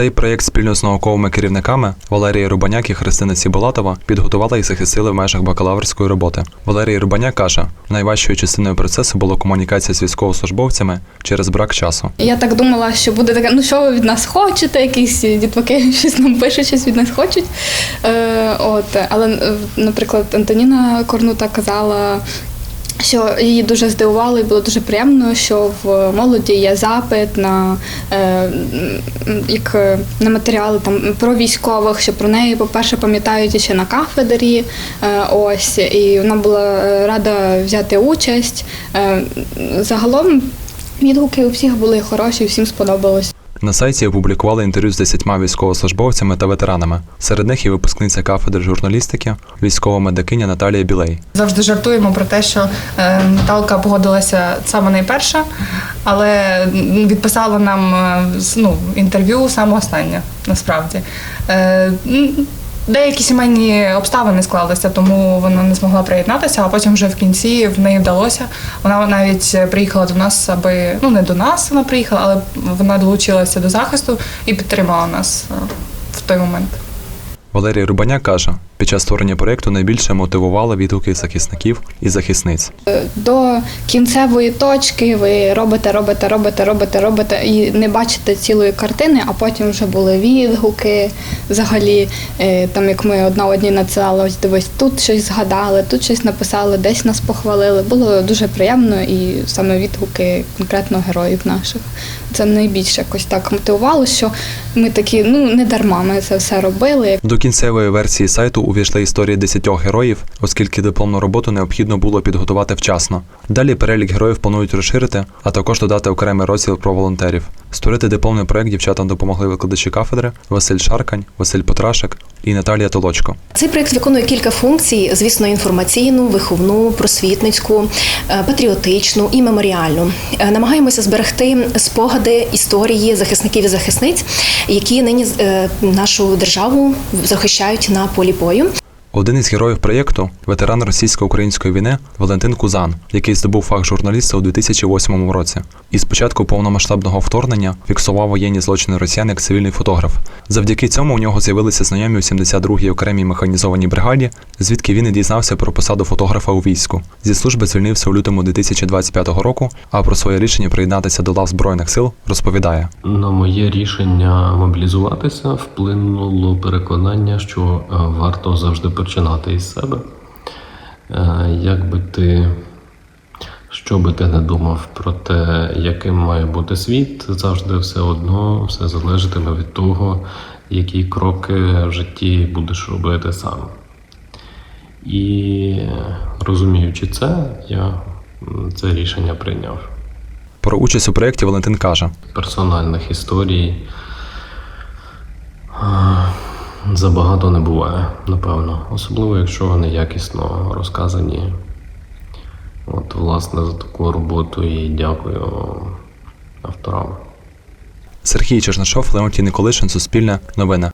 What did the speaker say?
Цей проєкт спільно з науковими керівниками Валерія Рубаняк і Христина Ціболатова підготували і захистили в межах бакалаврської роботи. Валерій Рубаняк каже, найважчою частиною процесу було комунікація з військовослужбовцями через брак часу. Я так думала, що буде таке, ну що ви від нас хочете, якісь дітваки щось нам пишуть, щось від нас хочуть. Е, от, але, е, наприклад, Антоніна Корнута казала. Що її дуже здивувало і було дуже приємно, що в молоді є запит на, е, як, е, на матеріали там про військових, що про неї, по-перше, пам'ятають ще на кафедрі. Е, ось, і вона була е, рада взяти участь. Е, загалом Відгуки у всіх були хороші, всім сподобалось. На сайті опублікували інтерв'ю з десятьма військовослужбовцями та ветеранами. Серед них і випускниця кафедри журналістики, військова медикиня Наталія Білей. Завжди жартуємо про те, що е, Наталка погодилася саме найперша, але відписала нам е, ну, інтерв'ю саме останнє, насправді. Деякі сімейні обставини склалися, тому вона не змогла приєднатися, а потім вже в кінці в неї вдалося. Вона навіть приїхала до нас, аби ну не до нас вона приїхала, але вона долучилася до захисту і підтримала нас е, в той момент. Валерій Рубаня каже, під час створення проєкту найбільше мотивували відгуки захисників і захисниць. До кінцевої точки ви робите, робите, робите, робите, робите і не бачите цілої картини, а потім вже були відгуки. Взагалі, е, там як ми одна одній надсилали, ось дивись, тут щось згадали, тут щось написали, десь нас похвалили. Було дуже приємно і саме відгуки конкретно героїв наших. Це найбільше якось так мотивувало, що ми такі, ну не дарма ми це все робили. До кінцевої версії сайту увійшли історії десятьох героїв, оскільки дипломну роботу необхідно було підготувати вчасно. Далі перелік героїв планують розширити, а також додати окремий розділ про волонтерів. Створити дипломний проект дівчатам допомогли викладачі кафедри Василь Шаркань, Василь Потрашик і Наталія Толочко. Цей проект виконує кілька функцій: звісно, інформаційну, виховну, просвітницьку, е, патріотичну і меморіальну. Е, Намагаємося зберегти спогади історії захисників і захисниць, які нині е, нашу державу захищають на полі бою. Один із героїв проєкту ветеран російсько-української війни Валентин Кузан, який здобув фах журналіста у 2008 році. І з початку повномасштабного вторгнення фіксував воєнні злочини росіян як цивільний фотограф. Завдяки цьому у нього з'явилися знайомі у 72-й окремій механізованій бригаді, звідки він і дізнався про посаду фотографа у війську. Зі служби звільнився у лютому 2025 року. А про своє рішення приєднатися до лав збройних сил розповідає. На моє рішення мобілізуватися вплинуло переконання, що е, варто завжди починати із себе. Е, Як би ти, що би ти не думав про те, яким має бути світ, завжди все одно все залежатиме від того, які кроки в житті будеш робити сам. І розуміючи це, я це рішення прийняв. Про участь у проєкті Валентин каже: персональних історій забагато не буває, напевно. Особливо, якщо вони якісно розказані. От, власне, за таку роботу і дякую авторам. Сергій Чернишов, Леонтій Николишин, Суспільне, Новини.